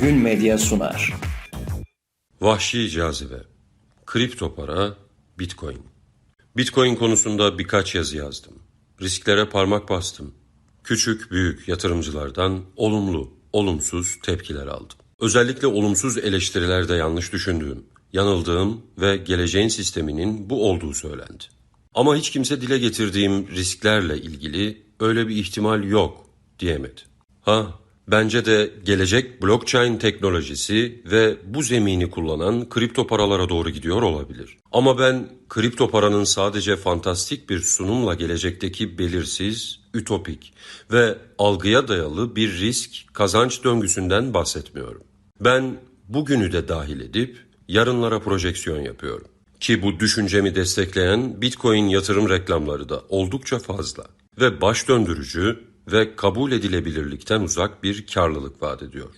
Gün Medya sunar. Vahşi cazibe, kripto para, bitcoin. Bitcoin konusunda birkaç yazı yazdım. Risklere parmak bastım. Küçük büyük yatırımcılardan olumlu, olumsuz tepkiler aldım. Özellikle olumsuz eleştirilerde yanlış düşündüğüm, yanıldığım ve geleceğin sisteminin bu olduğu söylendi. Ama hiç kimse dile getirdiğim risklerle ilgili öyle bir ihtimal yok diyemedi. Ha, bence de gelecek blockchain teknolojisi ve bu zemini kullanan kripto paralara doğru gidiyor olabilir. Ama ben kripto paranın sadece fantastik bir sunumla gelecekteki belirsiz, ütopik ve algıya dayalı bir risk kazanç döngüsünden bahsetmiyorum. Ben bugünü de dahil edip yarınlara projeksiyon yapıyorum. Ki bu düşüncemi destekleyen Bitcoin yatırım reklamları da oldukça fazla ve baş döndürücü ve kabul edilebilirlikten uzak bir karlılık vaat ediyor.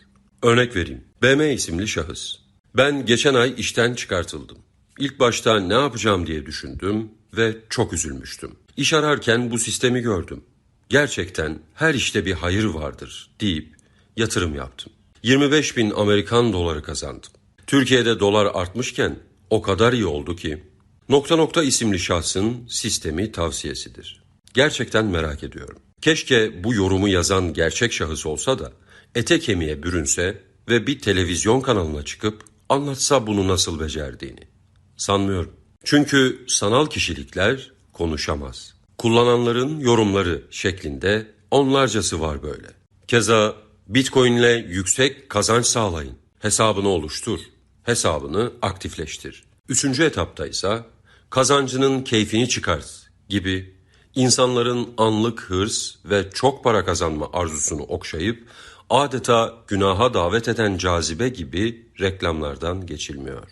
Örnek vereyim. BM isimli şahıs. Ben geçen ay işten çıkartıldım. İlk başta ne yapacağım diye düşündüm ve çok üzülmüştüm. İş ararken bu sistemi gördüm. Gerçekten her işte bir hayır vardır deyip yatırım yaptım. 25 bin Amerikan doları kazandım. Türkiye'de dolar artmışken o kadar iyi oldu ki. Nokta nokta isimli şahsın sistemi tavsiyesidir. Gerçekten merak ediyorum. Keşke bu yorumu yazan gerçek şahıs olsa da ete kemiğe bürünse ve bir televizyon kanalına çıkıp anlatsa bunu nasıl becerdiğini. Sanmıyorum. Çünkü sanal kişilikler konuşamaz. Kullananların yorumları şeklinde onlarcası var böyle. Keza Bitcoin ile yüksek kazanç sağlayın. Hesabını oluştur. Hesabını aktifleştir. Üçüncü etapta ise kazancının keyfini çıkart gibi insanların anlık hırs ve çok para kazanma arzusunu okşayıp adeta günaha davet eden cazibe gibi reklamlardan geçilmiyor.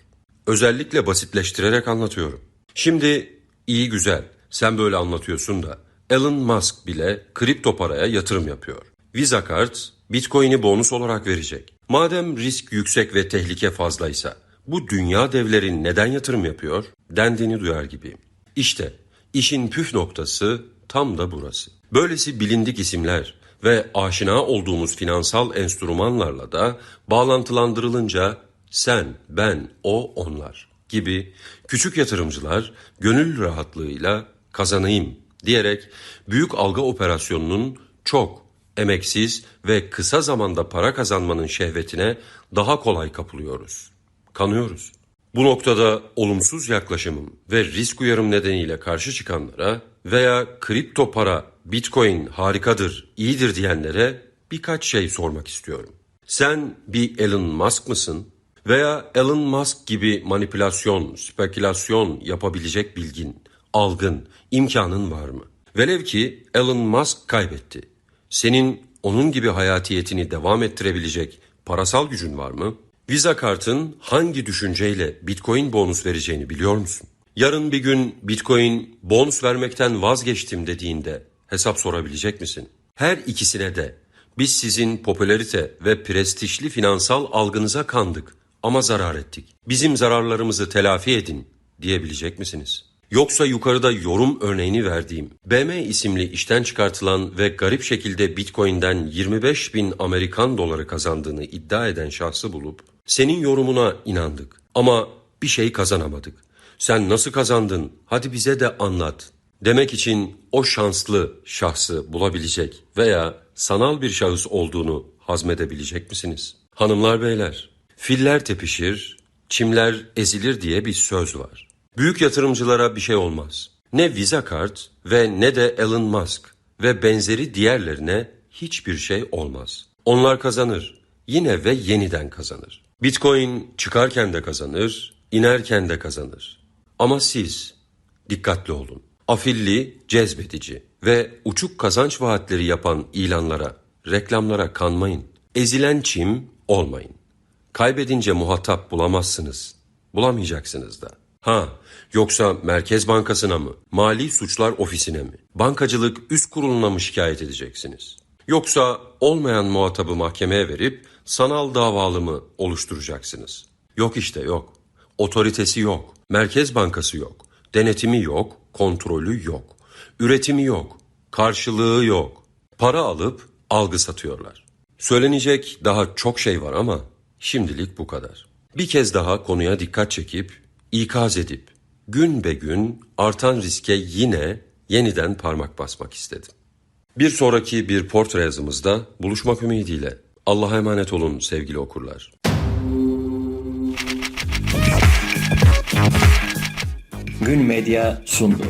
Özellikle basitleştirerek anlatıyorum. Şimdi iyi güzel sen böyle anlatıyorsun da Elon Musk bile kripto paraya yatırım yapıyor. Visa kart Bitcoin'i bonus olarak verecek. Madem risk yüksek ve tehlike fazlaysa bu dünya devleri neden yatırım yapıyor dendiğini duyar gibiyim. İşte işin püf noktası tam da burası. Böylesi bilindik isimler ve aşina olduğumuz finansal enstrümanlarla da bağlantılandırılınca sen, ben, o, onlar gibi küçük yatırımcılar gönül rahatlığıyla kazanayım diyerek büyük algı operasyonunun çok emeksiz ve kısa zamanda para kazanmanın şehvetine daha kolay kapılıyoruz. Kanıyoruz. Bu noktada olumsuz yaklaşımım ve risk uyarım nedeniyle karşı çıkanlara veya kripto para, bitcoin harikadır, iyidir diyenlere birkaç şey sormak istiyorum. Sen bir Elon Musk mısın? Veya Elon Musk gibi manipülasyon, spekülasyon yapabilecek bilgin, algın, imkanın var mı? Velev ki Elon Musk kaybetti. Senin onun gibi hayatiyetini devam ettirebilecek parasal gücün var mı? Visa kartın hangi düşünceyle Bitcoin bonus vereceğini biliyor musun? Yarın bir gün Bitcoin bonus vermekten vazgeçtim dediğinde hesap sorabilecek misin? Her ikisine de biz sizin popülerite ve prestijli finansal algınıza kandık ama zarar ettik. Bizim zararlarımızı telafi edin diyebilecek misiniz? Yoksa yukarıda yorum örneğini verdiğim BM isimli işten çıkartılan ve garip şekilde Bitcoin'den 25 bin Amerikan doları kazandığını iddia eden şahsı bulup senin yorumuna inandık ama bir şey kazanamadık. Sen nasıl kazandın hadi bize de anlat demek için o şanslı şahsı bulabilecek veya sanal bir şahıs olduğunu hazmedebilecek misiniz? Hanımlar beyler, filler tepişir, çimler ezilir diye bir söz var. Büyük yatırımcılara bir şey olmaz. Ne Visa kart ve ne de Elon Musk ve benzeri diğerlerine hiçbir şey olmaz. Onlar kazanır. Yine ve yeniden kazanır. Bitcoin çıkarken de kazanır, inerken de kazanır. Ama siz dikkatli olun. Afilli, cezbedici ve uçuk kazanç vaatleri yapan ilanlara, reklamlara kanmayın. Ezilen çim olmayın. Kaybedince muhatap bulamazsınız. Bulamayacaksınız da. Ha, yoksa Merkez Bankası'na mı, Mali Suçlar Ofisi'ne mi, bankacılık üst kuruluna mı şikayet edeceksiniz? Yoksa olmayan muhatabı mahkemeye verip sanal davalı mı oluşturacaksınız? Yok işte yok. Otoritesi yok. Merkez Bankası yok. Denetimi yok. Kontrolü yok. Üretimi yok. Karşılığı yok. Para alıp algı satıyorlar. Söylenecek daha çok şey var ama Şimdilik bu kadar. Bir kez daha konuya dikkat çekip, ikaz edip, gün be gün artan riske yine yeniden parmak basmak istedim. Bir sonraki bir portre yazımızda buluşmak ümidiyle. Allah'a emanet olun sevgili okurlar. Gün Medya sundu.